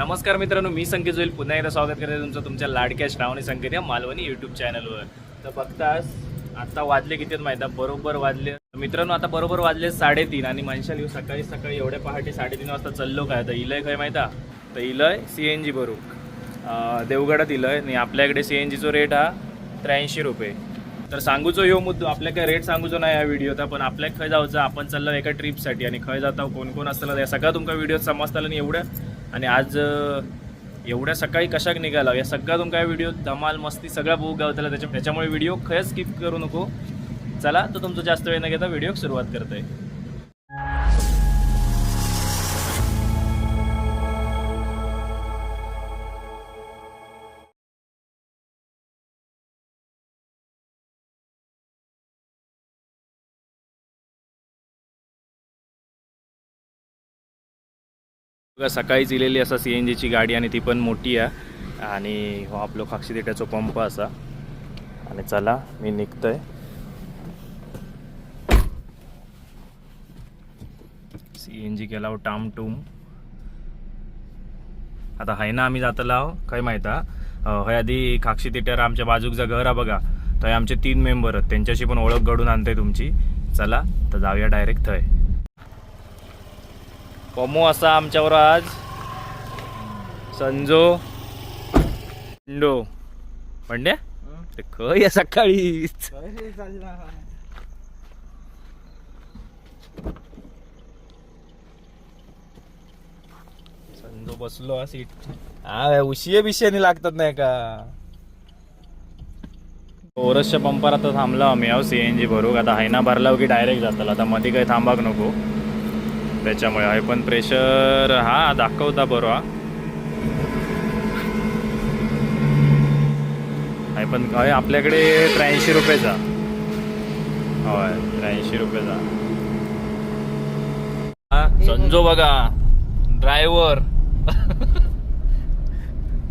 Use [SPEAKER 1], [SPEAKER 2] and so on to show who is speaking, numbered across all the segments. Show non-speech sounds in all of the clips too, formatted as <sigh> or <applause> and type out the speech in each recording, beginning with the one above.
[SPEAKER 1] नमस्कार मित्रांनो मी संकेत होईल पुन्हा एकदा स्वागत करते तुमचं तुमच्या लाडक्या श्रावणी संकेत या मालवणी युट्यूब चॅनलवर तर बघताच आता वाजले किती आहेत आहे? बरोबर वाजले. मित्रांनो आता बरोबर वाजले साडेतीन आणि मनशाल येऊ सकाळी सकाळी एवढ्या पहाटे साडेतीन वाजता चाललो काय तर इलय काय माहिती आहे? तर इलय सी एन जी भरू देवगडात इलय आणि आपल्याकडे सी एन जीचो रेट हा त्र्याऐंशी रुपये. तर सांगूचो ह्यो मुद्दो आपल्या काय रेट सांगूचो नाही या व्हिडिओचा पण आपल्याक खंय जावचं आपण चाललो एका ट्रिपसाठी आणि खंय जाता कोण कोण असताना या सगळं तुमका व्हिडिओ समजताला आणि एवढं आणि आज एवढ्या सकाळी कशाक निघाला? या सगळा तुमका व्हिडिओ धमाल मस्ती सगळा बघू गावताला. त्याच्या त्याच्यामुळे व्हिडिओ खरंच स्किप करू नको. चला तर तुमचं जास्त वेळ न घेता व्हिडिओ सुरुवात करतोय. बघा सकाळीच इलेली असा सी एन जीची गाडी आणि ती पण मोठी आहे. आणि हो आपलो खाक्षी देठाचो पंप असा. आणि चला मी निघतोय. सी एन जी केला हो टाम टूम. आता हाय ना आम्ही जातला हो, काय माहीत हा? हय आधी खाक्षी थिएटर आमच्या बाजूकचं घर आहे बघा. थंय आमचे तीन मेंबर आहेत. त्यांच्याशी पण ओळख घडून आणते तुमची. चला तर जाऊया डायरेक्ट थंय कमो असा आमच्यावर आज. संजो. इंडो म्हणजे खय सकाळी संजो बसलो हा सीट. हा उशिये बिशियाने लागतात नाही का? ओरसच्या पंपार आता थांबलो आम्ही. आहो सी एन जी भरूक आता हायना भरला की डायरेक्ट जाताला. आता मध्ये काही थांबाक नको. त्याच्यामुळे आहे पण प्रेशर हा दाखवता बरो हा. आहे पण आहे आपल्याकडे त्र्याऐंशी रुपयेचा. होय त्र्याऐंशी रुपयेचा. संजो बघा ड्रायव्हर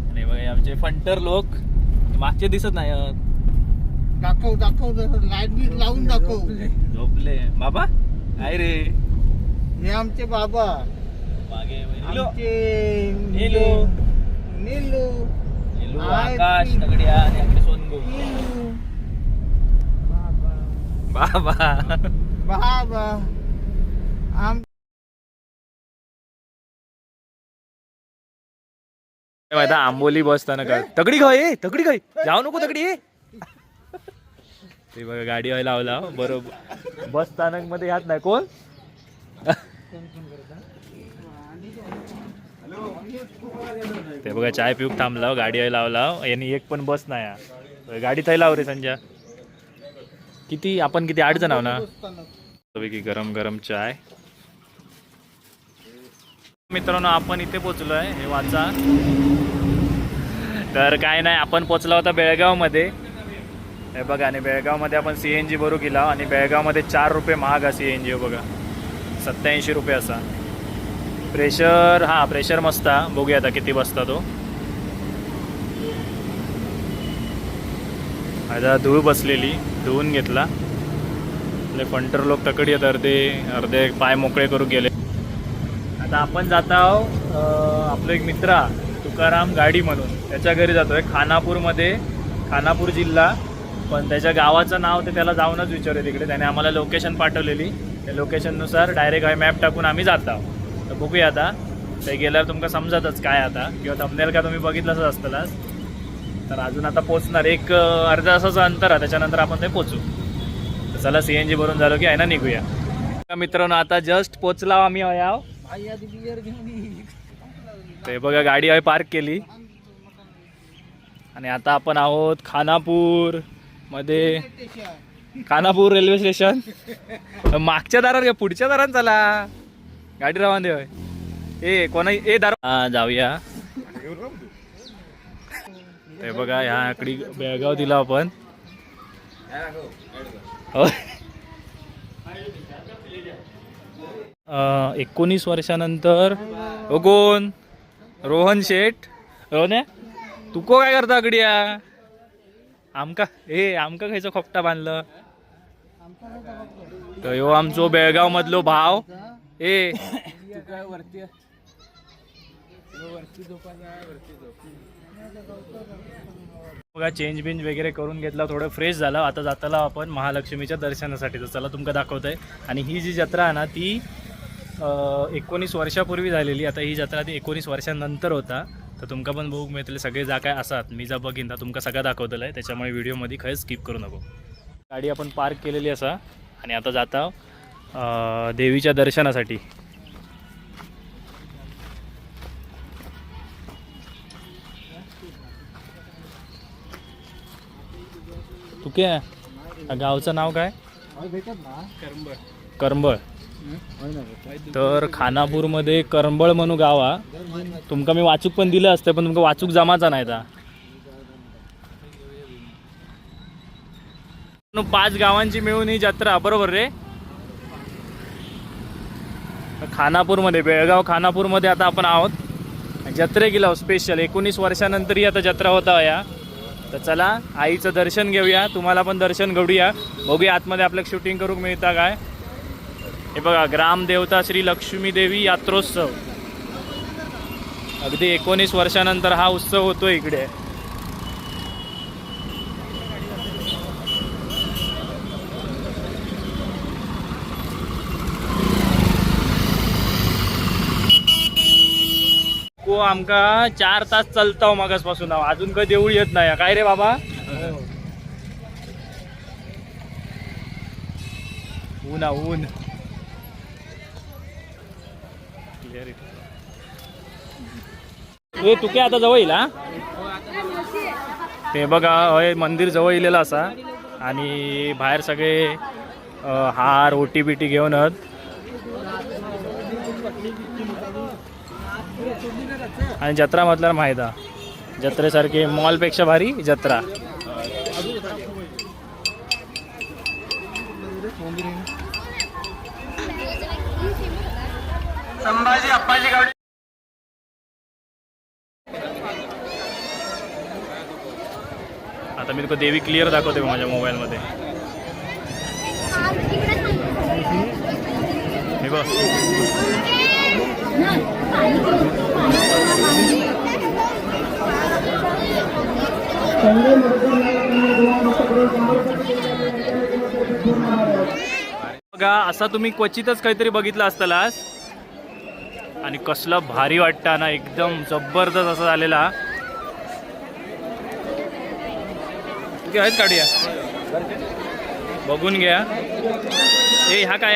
[SPEAKER 1] आणि बघा आमचे फंटर लोक. मागचे दिसत नाही.
[SPEAKER 2] दाखव दाखव लाइट बीट लावून दाखव.
[SPEAKER 1] झोपले. बाबा काय रे.
[SPEAKER 2] आमचे बाबा.
[SPEAKER 1] मागे नीलो.
[SPEAKER 2] आमचे
[SPEAKER 1] नीलू.
[SPEAKER 2] नीलू.
[SPEAKER 1] नीलू,
[SPEAKER 2] हाय,
[SPEAKER 1] आकाश
[SPEAKER 2] ती.
[SPEAKER 1] तगड्या आणि आपले सोनगो
[SPEAKER 2] नीलू. बाबा.
[SPEAKER 1] बाबा.
[SPEAKER 2] बाबा आम
[SPEAKER 1] माहिती आहे, आंबोली बसताना काय तगडी खाय ए तगडी खाय जाऊ नको तगडी ए. ते बघा गाडी व्हायला लावला बरोबर. बस स्थानकमध्ये यात नाही कोण? ते बघा चाय पिऊक थांबला गाडी व्हायला लावला यांनी एक पण बस नाही गाडी थंय लाव रे संजय किती आपण किती आठ जण आहो ना गरम गरम चाय. मित्रांनो आपण इथे पोचलोय हे वाचा. तर काय नाही आपण पोचला होता बेळगावमध्ये. हे बघा आणि बेळगावमध्ये आपण सी एन जी भरू गेला आणि बेळगावमध्ये चार रुपये महाग आहे सी एन जी हो बघा. सत्याऐंशी रुपये असा. प्रेशर हां प्रेशर मस्त आहे. बघूया आता किती बसता तो. आता धूळ बसलेली धुवून घेतला. आपले फंटर लोक तकडी आहेत अर्धे अर्धे पाय मोकळे करू गेले. आता आपण जात आहोत आपला एक मित्र तुकाराम गाडी म्हणून. त्याच्या घरी जातोय खानापूरमध्ये खानापूर जिल्हा. पण त्याच्या गावाचं नाव ते त्याला जाऊनच विचारूया तिकडे. त्याने आम्हाला लोकेशन पाठवलेली. त्या लोकेशननुसार डायरेक्ट आहे मॅप टाकून आम्ही जात आहोत. बघूया आता. ते गेल्यावर तुमका समजतच काय आता. किंवा थंबनेल का तुम्ही बघितलंच असतलाच. तर अजून आता पोचणार. एक अर्धा तासाचं अंतर आहे. त्याच्यानंतर आपण ते पोचू. तर चला सी एन जी भरून झालो की आहे ना निघूया. तर मित्रांनो आता जस्ट पोचला आम्ही याव. ते बघा गाडी आहे पार्क केली. आणि आता आपण आहोत खानापूरमध्ये. खानापूर रेल्वे स्टेशन मागच्या दारात पुढच्या दारात चला. गाडी रवान दे ए कोणा ए दार जाऊया. ते बघा ह्या आकडी बेळगाव दिला आपण. हो. एकोणीस वर्षानंतर कोण रोहन शेठ. रोहन तू को काय करता आकडिया आमका ए आमका खायचं खोपटा बांधलं. तर ह्यो आमचो बेळगाव मधलो भाव. ए.
[SPEAKER 2] तू काय वरती
[SPEAKER 1] बघा चेंज बिंज वगैरे करून घेतला थोडं फ्रेश झालं. आता जाताला आपण महालक्ष्मीच्या दर्शनासाठी. तर चला तुमका दाखवतंय. आणि ही जी जत्रा आहे ना ती एकोणीस वर्षापूर्वी झालेली. आता ही जत्रा ती एकोणीस वर्षानंतर होता. तर तुमका पण बघू मिळतले. सगळे जा काय असात. मी जा बघीन. तर तुमका सगळं दाखवतलं आहे त्याच्यामुळे व्हिडिओमध्ये खरंच स्किप करू नको. गाडी आपण पार्क केलेली असा. आणि आता जाता देवीच्या दर्शनासाठी. तुके गावचं नाव काय?
[SPEAKER 2] करंबळ.
[SPEAKER 1] करंबळ तर खानापूरमध्ये करंबळ म्हणू गाव हा. तुमका मी वाचूक पण दिलं असतं पण तुमका वाचूक जमाचा नाही पाच गावांची मिळून ही जत्रा बरोबर रे? खानापूरमध्ये बेळगाव खानापूरमध्ये आता आपण आहोत. जत्रे गेलो स्पेशल एकोणीस वर्षानंतरही आता जत्रा होता या. तर चला आईचं दर्शन घेऊया. तुम्हाला पण दर्शन घडूया. बघूया आतमध्ये आपल्याला शूटिंग करून मिळता काय. हे बघा ग्रामदेवता श्री लक्ष्मी देवी यात्रोत्सव. अगदी एकोणीस वर्षानंतर हा उत्सव होतो इकडे को आमका चार तास चलता मगासपासून. हांव. अजून काही देऊळ येत नाही. काय रे बाबा? ऊन ऊन. ए तुके आता जवळ येईल हा? ते बघा हय मंदिर जवळ येलेलं असा. आणि बाहेर सगळे हार ओटी बिटी घेऊन आणि जत्रा म्हटल्यावर माहीत जत्रेसारखी मॉलपेक्षा भारी जत्रा. संभाजी अप्पाजी गावडे आता मी तुला देवी क्लिअर दाखवते माझ्या मोबाईलमध्ये हे बघ. बघा असा तुम्ही क्वचितच काहीतरी बघितलं असतालास. आणि कसलं भारी वाटतं ना एकदम जबरदस्त असा झालेला. आहेत काढूया बघून घ्या. ए हा काय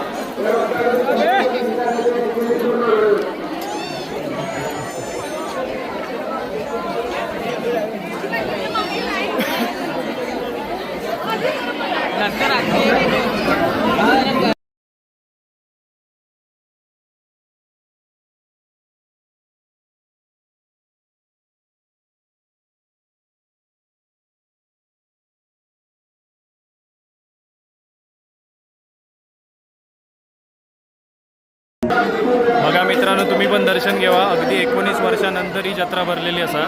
[SPEAKER 1] मित्रांनो तुम्ही पण दर्शन घ्यावा अगदी एकोणीस वर्षानंतर ही जत्रा भरलेली असा.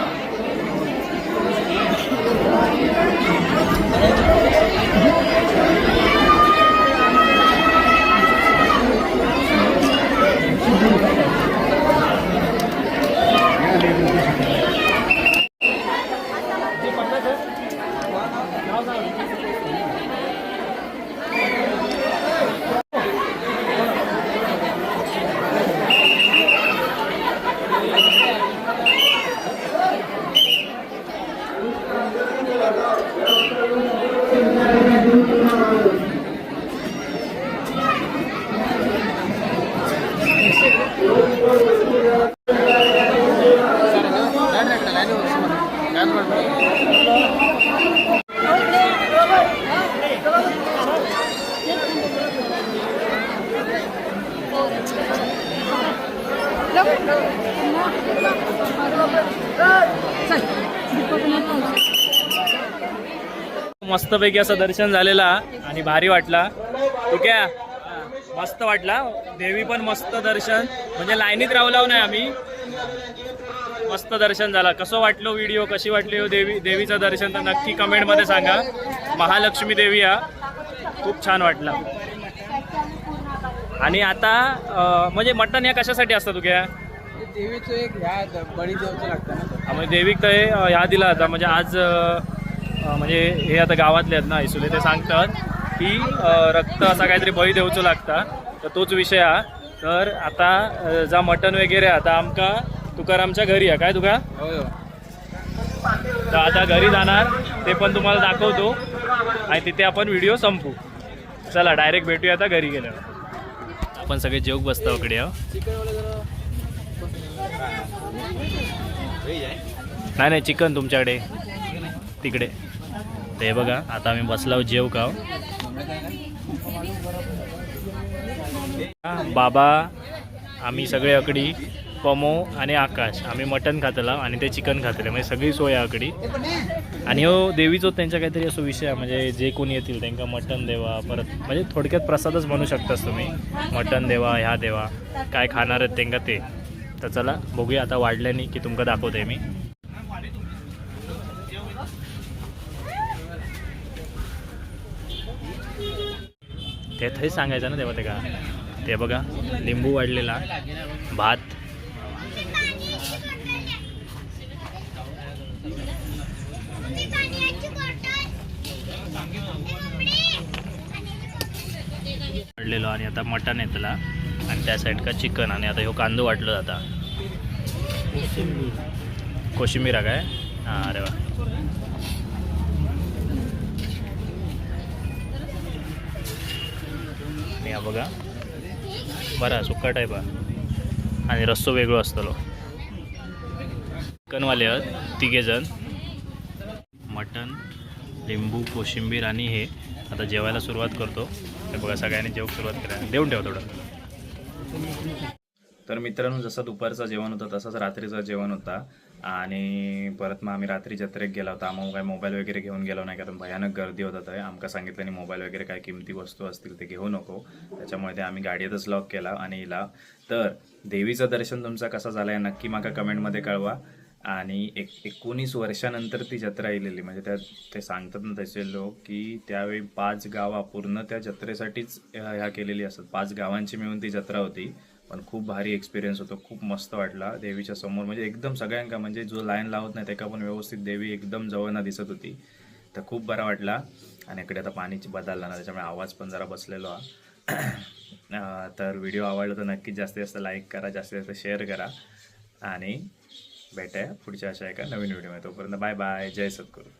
[SPEAKER 1] मस्तपैकी असं दर्शन झालेला आणि भारी वाटला. तू क्या मस्त वाटला. देवी पण मस्त दर्शन. म्हणजे लाईनीत राहू नाही आम्ही. मस्त दर्शन झाला. कसं वाटलं व्हिडिओ कशी वाटली हो देवी? देवीचं दर्शन तर नक्की कमेंटमध्ये सांगा. महालक्ष्मी देवी हा. खूप छान वाटला. आणि आता म्हणजे मटण या कशासाठी असतं तुझ्या?
[SPEAKER 3] देवीचं एक ह्या बळी देवचं लागतं ना.
[SPEAKER 1] म्हणजे देविक तर ह्या दिला होता. म्हणजे आज म्हणजे हे आता गावातले आहेत ना इसुले ते सांगतात की रक्त असा काहीतरी बळी देऊचो लागता. तर तोच विषय हा. तर आता जा मटण वगैरे आता आमका तुकारामच्या घरी आहे. काय तुका? तर आता घरी जाणार ते पण तुम्हाला दाखवतो. आणि तिथे आपण व्हिडिओ संपू. चला डायरेक्ट भेटूया आता घरी गेल्यावर. आपण सगळे जेवक बसतो इकडे हो. नाही नाही चिकन तुमच्याकडे. तिकडे. ते बघा आता आम्ही बसलाव जेव का बाबा आम्ही सगळे अकडी पमो आणि आकाश. आम्ही मटन खातला आणि ते चिकन खातले म्हणजे सगळी सोय आहे अकडी आणि हो देवीचो त्यांचा काहीतरी असो विषय आहे म्हणजे जे कोणी येतील त्यांना मटन देवा परत म्हणजे थोडक्यात प्रसादच म्हणू शकतास तुम्ही. मटन देवा ह्या देवा. काय खाणार आहेत त्यांना ते. तर चला बघूया आता वाढल्याने की तुमका दाखवते मी. ते थंय सांगायचं ना तेव्हा ते का? ते बघा लिंबू वाढलेला भात. वाढलेलो आणि आता मटण येतला आणि त्या साईड का चिकन आणि आता ह्यो कांदो वाटलो जाता कोशिंबीर. काय? हां अरे वा. हा बघा. बरा सुक्का टाईप आहे आणि रस्सो वेगळो असतलो चिकनवाले आहेत तिघे जण. मटन लिंबू कोशिंबीर आणि हे. आता जेवायला सुरुवात करतो. हे बघा सगळ्यांनी जेवण सुरुवात करा देऊन ठेवा थोडं. तर मित्रांनो जसं दुपारचं जेवण होतं तसंच रात्रीचं जेवण होता. आणि परत मग आम्ही रात्री जत्रेक गेला होता. आम्हाला काय मोबाईल वगैरे घेऊन गेलो नाही कारण भयानक गर्दी होत आहे आमका सांगितलं आणि मोबाईल वगैरे काय किमती वस्तू असतील ते घेऊ नको. त्याच्यामुळे ते आम्ही गाडीतच लॉक केला आणि इला. तर देवीचं दर्शन तुमचा कसा झाला आहे नक्की माका कमेंटमध्ये कळवा. आणि एक एकोणीस वर्षानंतर ती जत्रा येलेली म्हणजे त्या ते सांगतात ना तसे लोक की त्यावेळी पाच गावा पूर्ण त्या जत्रेसाठीच ह्या केलेली असतात. पाच गावांची मिळून ती जत्रा होती. पण खूप भारी एक्सपिरियन्स होतो. खूप मस्त वाटला देवीच्या समोर. म्हणजे एकदम सगळ्यांका म्हणजे जो लाईन लावत नाही त्याका पण व्यवस्थित देवी एकदम जवळना दिसत होती. तर खूप बरा वाटला. आणि इकडे आता पाणीची बदलला ना त्याच्यामुळे आवाज पण जरा बसलेलो हा. <clears throat> तर व्हिडिओ आवडला तर नक्कीच जास्तीत जास्त लाईक करा जास्तीत जास्त शेअर करा. आणि भेटाया पुढच्या अशा एका नवीन व्हिडिओमध्ये तोपर्यंत बाय बाय जय सद्गुरू.